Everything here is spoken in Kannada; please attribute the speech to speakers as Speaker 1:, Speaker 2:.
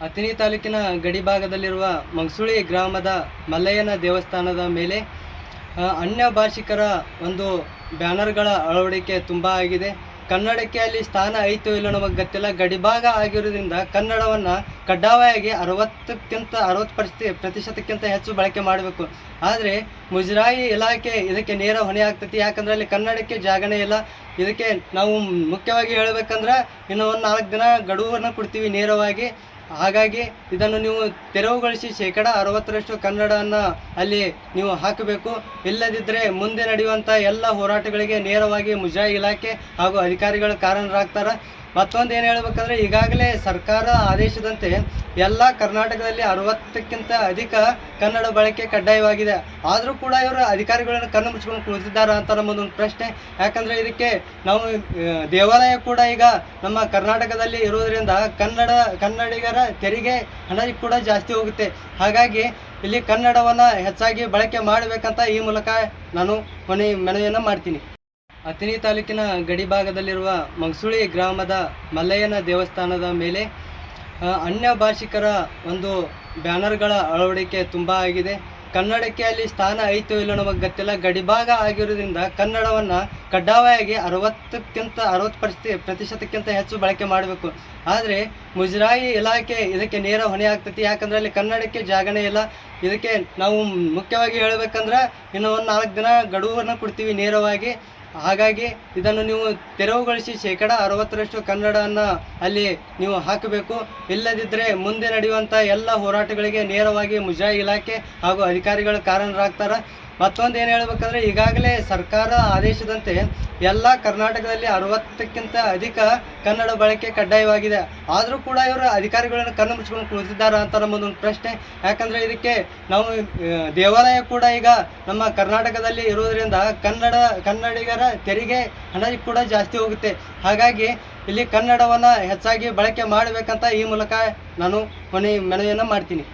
Speaker 1: ಅಥಣಿ ತಾಲೂಕಿನ ಗಡಿ ಭಾಗದಲ್ಲಿರುವ ಮಂಗಸುಳಿ ಗ್ರಾಮದ ಮಲ್ಲಯ್ಯನ ದೇವಸ್ಥಾನದ ಮೇಲೆ ಅನ್ಯ ಭಾಷಿಕರ ಒಂದು ಬ್ಯಾನರ್ಗಳ ಅಳವಡಿಕೆ ತುಂಬ ಆಗಿದೆ. ಕನ್ನಡಕ್ಕೆ ಅಲ್ಲಿ ಸ್ಥಾನ ಐತೋ ಇಲ್ಲೋ ನಮಗೆ ಗೊತ್ತಿಲ್ಲ. ಗಡಿಭಾಗ ಆಗಿರೋದ್ರಿಂದ ಕನ್ನಡವನ್ನು ಕಡ್ಡಾಯವಾಗಿ ಅರವತ್ತಕ್ಕಿಂತ, ಅರವತ್ತು ಪ್ರತಿ ಪ್ರತಿಶತಕ್ಕಿಂತ ಹೆಚ್ಚು ಬಳಕೆ ಮಾಡಬೇಕು. ಆದರೆ ಮುಜರಾಯಿ ಇಲಾಖೆ ಇದಕ್ಕೆ ನೇರ ಹೊಣೆ ಆಗ್ತೈತಿ. ಯಾಕಂದ್ರೆ ಅಲ್ಲಿ ಕನ್ನಡಕ್ಕೆ ಜಾಗನೇ ಇಲ್ಲ. ಇದಕ್ಕೆ ನಾವು ಮುಖ್ಯವಾಗಿ ಹೇಳಬೇಕಂದ್ರೆ ಇನ್ನು ಒಂದು ನಾಲ್ಕು ದಿನ ಗಡುವನ್ನು ಕೊಡ್ತೀವಿ ನೇರವಾಗಿ. ಹಾಗಾಗಿ ಇದನ್ನು ನೀವು ತೆರವುಗೊಳಿಸಿ ಶೇಕಡ ಅರವತ್ತರಷ್ಟು ಕನ್ನಡವನ್ನು ಅಲ್ಲಿ ನೀವು ಹಾಕಬೇಕು. ಇಲ್ಲದಿದ್ದರೆ ಮುಂದೆ ನಡೆಯುವಂಥ ಎಲ್ಲ ಹೋರಾಟಗಳಿಗೆ ನೇರವಾಗಿ ಮುಜರಾಯಿ ಇಲಾಖೆ ಹಾಗೂ ಅಧಿಕಾರಿಗಳು ಕಾರಣರಾಗ್ತಾರೆ. ಮತ್ತೊಂದು ಏನು ಹೇಳಬೇಕಂದ್ರೆ, ಈಗಾಗಲೇ ಸರ್ಕಾರ ಆದೇಶದಂತೆ ಎಲ್ಲ ಕರ್ನಾಟಕದಲ್ಲಿ ಅರವತ್ತಕ್ಕಿಂತ ಅಧಿಕ ಕನ್ನಡ ಬಳಕೆ ಕಡ್ಡಾಯವಾಗಿದೆ. ಆದರೂ ಕೂಡ ಇವರು ಅಧಿಕಾರಿಗಳನ್ನು ಕಣ್ಣು ಮುಚ್ಕೊಂಡು ಕುಳಿತಿದ್ದಾರೆ ಅಂತ ನಮ್ಮದೊಂದು ಪ್ರಶ್ನೆ. ಯಾಕಂದರೆ ಇದಕ್ಕೆ ನಾವು ದೇವಾಲಯ ಕೂಡ ಈಗ ನಮ್ಮ ಕರ್ನಾಟಕದಲ್ಲಿ ಇರೋದರಿಂದ ಕನ್ನಡ, ಕನ್ನಡಿಗರ ತೆರಿಗೆ ಹಣ ಕೂಡ ಜಾಸ್ತಿ ಹೋಗುತ್ತೆ. ಹಾಗಾಗಿ ಇಲ್ಲಿ ಕನ್ನಡವನ್ನು ಹೆಚ್ಚಾಗಿ ಬಳಕೆ ಮಾಡಬೇಕಂತ ಈ ಮೂಲಕ ನಾನು ಕೊನೆ ಮನವಿಯನ್ನು ಮಾಡ್ತೀನಿ. ಅಥಣಿ ತಾಲೂಕಿನ ಗಡಿ ಭಾಗದಲ್ಲಿರುವ ಮಂಗಸುಳಿ ಗ್ರಾಮದ ಮಲ್ಲಯ್ಯನ ದೇವಸ್ಥಾನದ ಮೇಲೆ ಅನ್ಯ ಭಾಷಿಕರ ಒಂದು ಬ್ಯಾನರ್ಗಳ ಅಳವಡಿಕೆ ತುಂಬ ಆಗಿದೆ. ಕನ್ನಡಕ್ಕೆ ಅಲ್ಲಿ ಸ್ಥಾನ ಐತೋ ಇಲ್ಲೋ ನಮಗೆ ಗೊತ್ತಿಲ್ಲ. ಗಡಿಭಾಗ ಆಗಿರೋದ್ರಿಂದ ಕನ್ನಡವನ್ನು ಕಡ್ಡಾಯವಾಗಿ ಅರವತ್ತಕ್ಕಿಂತ, ಅರವತ್ತು ಪ್ರತಿ ಪ್ರತಿಶತಕ್ಕಿಂತ ಹೆಚ್ಚು ಬಳಕೆ ಮಾಡಬೇಕು. ಆದರೆ ಮುಜರಾಯಿ ಇಲಾಖೆ ಇದಕ್ಕೆ ನೇರ ಹೊಣೆ ಆಗ್ತೈತಿ. ಯಾಕಂದ್ರೆ ಅಲ್ಲಿ ಕನ್ನಡಕ್ಕೆ ಜಾಗನೇ ಇಲ್ಲ. ಇದಕ್ಕೆ ನಾವು ಮುಖ್ಯವಾಗಿ ಹೇಳಬೇಕಂದ್ರೆ, ಇನ್ನು ಒಂದು ನಾಲ್ಕು ದಿನ ಗಡುವನ್ನು ಕೊಡ್ತೀವಿ ನೇರವಾಗಿ. ಹಾಗಾಗಿ ಇದನ್ನು ನೀವು ತೆರವುಗೊಳಿಸಿ ಶೇಕಡ ಅರವತ್ತರಷ್ಟು ಕನ್ನಡವನ್ನು ಅಲ್ಲಿ ನೀವು ಹಾಕಬೇಕು. ಇಲ್ಲದಿದ್ದರೆ ಮುಂದೆ ನಡೆಯುವಂಥ ಎಲ್ಲ ಹೋರಾಟಗಳಿಗೆ ನೇರವಾಗಿ ಮುಜಾ ಇಲಾಖೆ ಹಾಗೂ ಅಧಿಕಾರಿಗಳು ಕಾರಣರಾಗ್ತಾರೆ. ಮತ್ತೊಂದು ಏನು ಹೇಳಬೇಕಂದ್ರೆ, ಈಗಾಗಲೇ ಸರ್ಕಾರ ಆದೇಶದಂತೆ ಎಲ್ಲ ಕರ್ನಾಟಕದಲ್ಲಿ ಅರವತ್ತಕ್ಕಿಂತ ಅಧಿಕ ಕನ್ನಡ ಬಳಕೆ ಕಡ್ಡಾಯವಾಗಿದೆ. ಆದರೂ ಕೂಡ ಇವರು ಅಧಿಕಾರಿಗಳನ್ನು ಕಣ್ಣು ಮುಚ್ಕೊಂಡು ಕುಳಿತಿದ್ದಾರೆ ಅಂತ ನಮ್ಮದೊಂದು ಪ್ರಶ್ನೆ. ಯಾಕಂದರೆ ಇದಕ್ಕೆ ನಾವು ದೇವಾಲಯ ಕೂಡ ಈಗ ನಮ್ಮ ಕರ್ನಾಟಕದಲ್ಲಿ ಇರೋದರಿಂದ ಕನ್ನಡ, ಕನ್ನಡಿಗರ ತೆರಿಗೆ ಹಣ ಕೂಡ ಜಾಸ್ತಿ ಹೋಗುತ್ತೆ. ಹಾಗಾಗಿ ಇಲ್ಲಿ ಕನ್ನಡವನ್ನು ಹೆಚ್ಚಾಗಿ ಬಳಕೆ ಮಾಡಬೇಕಂತ ಈ ಮೂಲಕ ನಾನು ಮನೆ, ಮನವಿಯನ್ನು ಮಾಡ್ತೀನಿ.